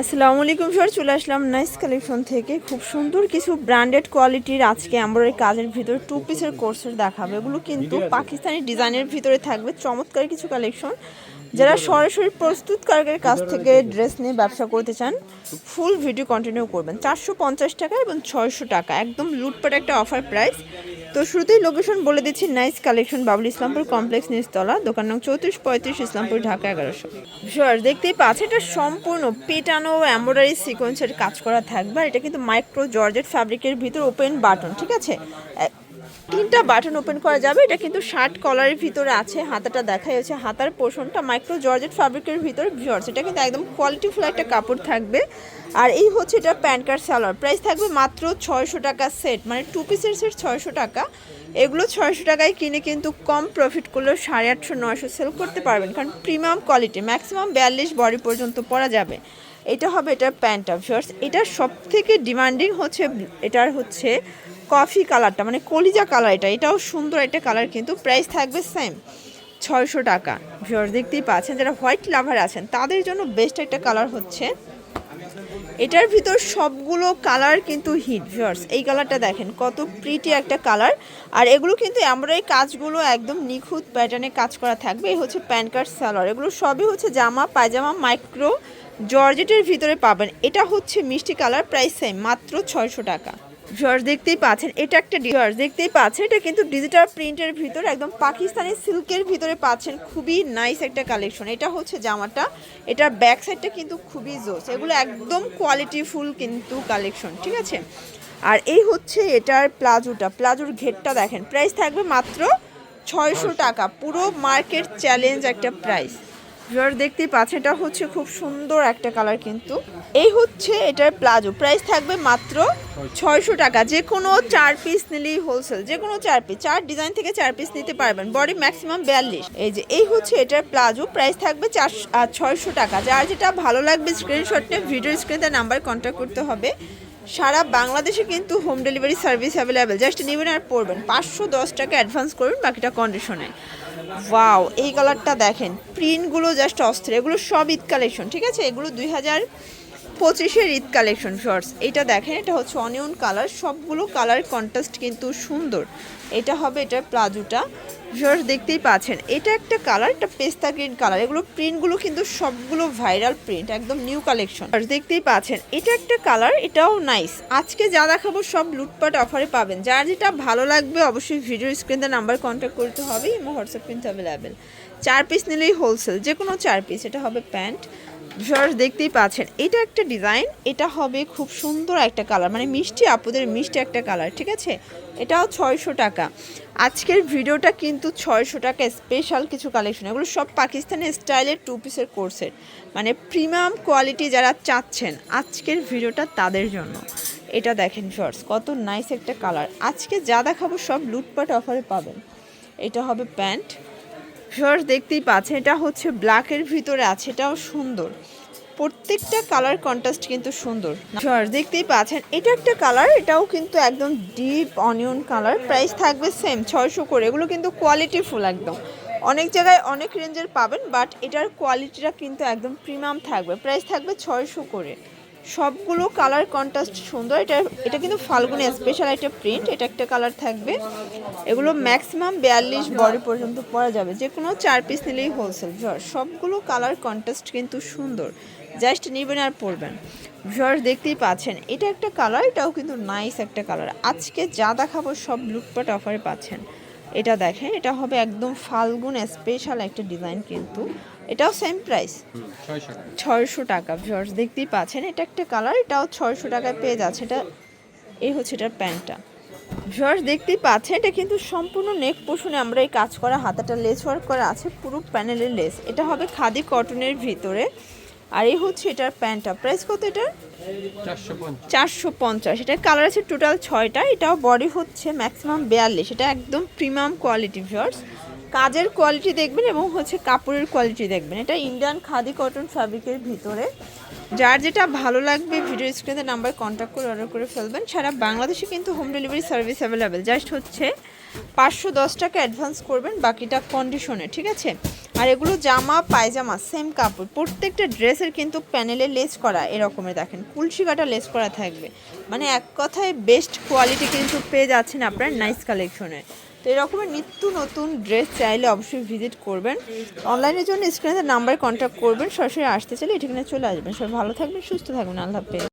আসসালামু আলাইকুম স্যার চলে আসলাম নাইস কালেকশন থেকে। খুব সুন্দর কিছু ব্র্যান্ডেড কোয়ালিটির আজকে এমব্রয়ডারি কাজের ভিতরে টু পিসের কোর্সের দেখাবে। এগুলো কিন্তু পাকিস্তানি ডিজাইনের ভিতরে থাকবে। চমৎকার কিছু কালেকশন যারা সরাসরি প্রস্তুতকারকের কাছ থেকে ড্রেস নিয়ে ব্যবসা করতে চান ফুল ভিডিও কন্টিনিউ করবেন। চারশো পঞ্চাশ টাকা এবং ছয়শো টাকা। একদম লুটপাট একটা অফার প্রাইস তো শুরুতেই লোকেশন বলে দিচ্ছি nice collection Babul Islampur complex নিচতলা, দোকান নং চৌত্রিশ পঁয়ত্রিশ, ইসলামপুর, ঢাকা এগারোশো। ভিউয়ার দেখতেই পাচ্ছে এটা সম্পূর্ণ পেটানো এমব্রয়ডারি সিকোয়েন্সের কাজ করা থাকবে। আর এটা কিন্তু মাইক্রো জর্জেট ফ্যাব্রিকের ভিতর ওপেন বাটন ঠিক আছে? তিনটা বাটন ওপেন করা যাবে। এটা কিন্তু শার্ট কলারের ভিতরে আছে, হাতাটা দেখা যাচ্ছে হাতার পোষণটা মাইক্রো জর্জেট ফ্যাব্রিকের ভিতরে ভিউয়ার্স এটা কিন্তু একদম কোয়ালিটিফুল একটা কাপড় থাকবে। আর এই হচ্ছে এটা প্যান্ট কার্ড সালোয়ার প্রাইস থাকবে মাত্র ছয়শো টাকা সেট মানে টু পিসের সেট ছয়শো টাকা। এগুলো ছয়শো টাকায় কিনে কিন্তু কম প্রফিট করলেও সাড়ে আটশো, নয়শো সেল করতে পারবেন। কারণ প্রিমিয়াম কোয়ালিটি ম্যাক্সিমাম বিয়াল্লিশ বডি পর্যন্ত পরা যাবে। এটা হবে এটার প্যান্টটা ভিউয়ার্স এটার সব থেকে ডিমান্ডিং হচ্ছে, এটার হচ্ছে কফি কালারটা মানে কলিজা কালার এটা। এটাও সুন্দর একটা কালার কিন্তু প্রাইস থাকবে সেম ছয়শো টাকা। ভিউয়ার্স দেখতেই পাচ্ছেন, যারা হোয়াইট লাভার আছেন, তাদের জন্য বেস্ট একটা কালার হচ্ছে। এটার ভিতর সবগুলো কালার কিন্তু হিট ভিউয়ার্স এই কালারটা দেখেন, কত প্রিটি একটা কালার আর এগুলো কিন্তু আমরা এই কাজগুলো একদম নিখুঁত প্যাটার্নে কাজ করা থাকবে। এই হচ্ছে প্যান কার্ড সালোয়ার এগুলো সবই হচ্ছে জামা, পায়জামা মাইক্রো জর্জেটের ভিতরে পাবেন। এটা হচ্ছে মিষ্টি কালার প্রাইস সেম, মাত্র ছয়শো টাকা। ভিউয়ার্স দেখতেই পাচ্ছেন, এটা একটা ভিউয়ার্স দেখতেই পাচ্ছেন, এটা কিন্তু ডিজিটাল প্রিন্টের ভিতরে একদম পাকিস্তানি সিল্কের ভিতরে পাচ্ছেন। খুবই নাইস একটা কালেকশন এটা হচ্ছে জামাটা এটার ব্যাক সাইডটা কিন্তু খুবই জোস। এগুলো একদম কোয়ালিটিফুল কিন্তু কালেকশন ঠিক আছে? আর এই হচ্ছে এটার প্লাজোটা। প্লাজোর ঘেরটা দেখেন প্রাইস থাকবে মাত্র ছয়শো টাকা। পুরো মার্কেট চ্যালেঞ্জ একটা প্রাইস ভিউয়ার দেখতেই পাচ্ছেন, এটা হচ্ছে খুব সুন্দর একটা কালার কিন্তু। এই হচ্ছে এটার প্লাজো প্রাইস থাকবে মাত্র ছয়শো টাকা। যে কোনো চার পিস নিলেই হোলসেল যে কোনো চার পিস চার ডিজাইন থেকে চার পিস নিতে পারবেন। বডি ম্যাক্সিমাম বিয়াল্লিশ। এই যে, এই হচ্ছে এটার প্লাজো প্রাইস থাকবে চারশো ছয়শো টাকা। যার যেটা ভালো লাগবে স্ক্রিনশট নিয়ে ভিডিও স্ক্রিনে নাম্বার কন্ট্যাক্ট করতে হবে। সারা বাংলাদেশে কিন্তু home delivery service available just নেবেন আর পড়বেন পাঁচশো দশ টাকা অ্যাডভান্স করবেন, বাকিটা কন্ডিশনে ওয়াও এই কালারটা দেখেন। প্রিন্টগুলো জাস্ট অস্থির, এগুলো সব ঈদ কালেকশন ঠিক আছে? এগুলো দুই হাজার পঁচিশের ঈদ কালেকশন শর্টস। এটা দেখেন, এটা হচ্ছে অনিয়ন কালার। সবগুলো কালার কন্ট্রাস্ট কিন্তু সুন্দর। এটা হবে এটার প্লাজোটা। শর্টস দেখতেই পাচ্ছেন, এটা একটা কালার, এটা পেস্তা গ্রিন কালার। এগুলো প্রিন্টগুলো কিন্তু সবগুলো ভাইরাল প্রিন্ট, একদম নিউ কালেকশন। দেখতেই পাচ্ছেন, এটা একটা কালার, এটাও নাইস। আজকে যা দেখাবো সব লুটপাট অফারে পাবেন। যার যেটা ভালো লাগবে অবশ্যই ভিডিও স্ক্রিনে নাম্বার কন্ট্যাক্ট করতে হবে, ইমো, হোয়াটসঅ্যাপ, কিন্তু অ্যাভেলেবেল চার পিস নিলেই হোলসেল যে কোনো চার পিস এটা হবে প্যান্ট ভিউয়ার্স দেখতেই পাচ্ছেন, এটা একটা ডিজাইন, এটা হবে খুব সুন্দর একটা কালার মানে মিষ্টি আপুদের মিষ্টি একটা কালার, ঠিক আছে? এটাও ছয়শো টাকা। আজকের ভিডিওটা কিন্তু ছয়শো টাকা স্পেশাল কিছু কালেকশন এগুলো সব পাকিস্তানি স্টাইলের টু পিসের কোর্সের মানে প্রিমিয়াম কোয়ালিটি যারা চাচ্ছেন আজকের ভিডিওটা তাদের জন্য। এটা দেখেন শর্টস কত নাইস একটা কালার আজকে যা দেখাবো সব লুটপাট অফারে পাবেন। এটা হবে প্যান্ট শর্টস দেখতেই পাচ্ছেন, এটা হচ্ছে ব্ল্যাকের ভিতরে আছে, এটাও সুন্দর। প্রত্যেকটা কালার কন্ট্রাস্ট কিন্তু সুন্দর। শর্টস দেখতেই পাচ্ছেন, এটা একটা কালার এটাও কিন্তু একদম ডিপ অনিয়ন কালার প্রাইস থাকবে সেম ছয়শো করে। এগুলো কিন্তু কোয়ালিটি ফুল একদম। অনেক জায়গায় অনেক রেঞ্জের পাবেন বাট এটার কোয়ালিটিটা কিন্তু একদম প্রিমিয়াম থাকবে। প্রাইস থাকবে ছয়শো করে। সবগুলো কালার কন্ট্রাস্ট সুন্দর। এটা এটা কিন্তু ফাল্গুনি স্পেশাল একটা প্রিন্ট এটা একটা কালার থাকবে। এগুলো ম্যাক্সিমাম বিয়াল্লিশ বডি পর্যন্ত পরা যাবে। যে কোনো চার পিস নিলেই হোলসেল ভিওর সবগুলো কালার কন্ট্রাস্ট কিন্তু সুন্দর। জাস্ট নেবেন আর পরবেন। ভিওর দেখতেই পাচ্ছেন, এটা একটা কালার এটাও কিন্তু নাইস একটা কালার আজকে যা দেখাবো সব লুটপাট অফারে পাচ্ছেন। এটা দেখেন এটা হবে একদম ফাল্গুন স্পেশাল একটা ডিজাইন কিন্তু। এটাও সেম প্রাইস ছয়শো টাকা। ভিউয়ার্স দেখতেই পাচ্ছেন এটা একটা কালার এটাও ছয়শো টাকায় পেয়ে যাচ্ছে। এটা এই হচ্ছে এটার প্যান্টটা। ভিউয়ার্স দেখতেই পাচ্ছেন এটা কিন্তু সম্পূর্ণ নেক পোষণে আমরা এই কাজ করা হাতাটা লেস ওয়ার্ক করা আছে পুরো প্যানেলের লেস এটা হবে খাদি কটনের ভিতরে। আর এই হচ্ছে এটার প্যান্টটা। প্রাইস কত এটার? চারশো পঞ্চাশ। এটার কালার আছে টোটাল ছয়টা। এটাও বডি হচ্ছে ম্যাক্সিমাম বিয়াল্লিশ। এটা একদম প্রিমিয়াম কোয়ালিটি ভিউয়ার্স কাজের কোয়ালিটি দেখবেন এবং হচ্ছে কাপড়ের কোয়ালিটি দেখবেন। এটা ইন্ডিয়ান খাদি কটন ফ্যাব্রিকের ভিতরে। যার যেটা ভালো লাগবে ভিডিও স্ক্রিনে নাম্বার কন্ট্যাক্ট করে অর্ডার করে ফেলবেন। সারা বাংলাদেশে কিন্তু home delivery service available just হচ্ছে পাঁচশো দশ টাকা অ্যাডভান্স করবেন বাকিটা কন্ডিশনে ঠিক আছে? আর এগুলো জামা, পায়জামা সেম কাপড়। প্রত্যেকটা ড্রেসের কিন্তু প্যানেলে লেস করা এরকমের, দেখেন। কুলসি কাটা লেস করা থাকবে। মানে এক কথায় বেস্ট কোয়ালিটি কিন্তু পেয়ে যাচ্ছেন আপনার নাইস কালেকশনে তো এরকমের নিত্য নতুন ড্রেস চাইলে অবশ্যই ভিজিট করবেন। অনলাইনের জন্য স্ক্রিনে নাম্বারে কন্ট্যাক্ট করবেন। সরাসরি আসতে চাইলে এখানে চলে আসবেন। সবাই ভালো থাকবেন, সুস্থ থাকবেন। আল্লাহ হাফেজ।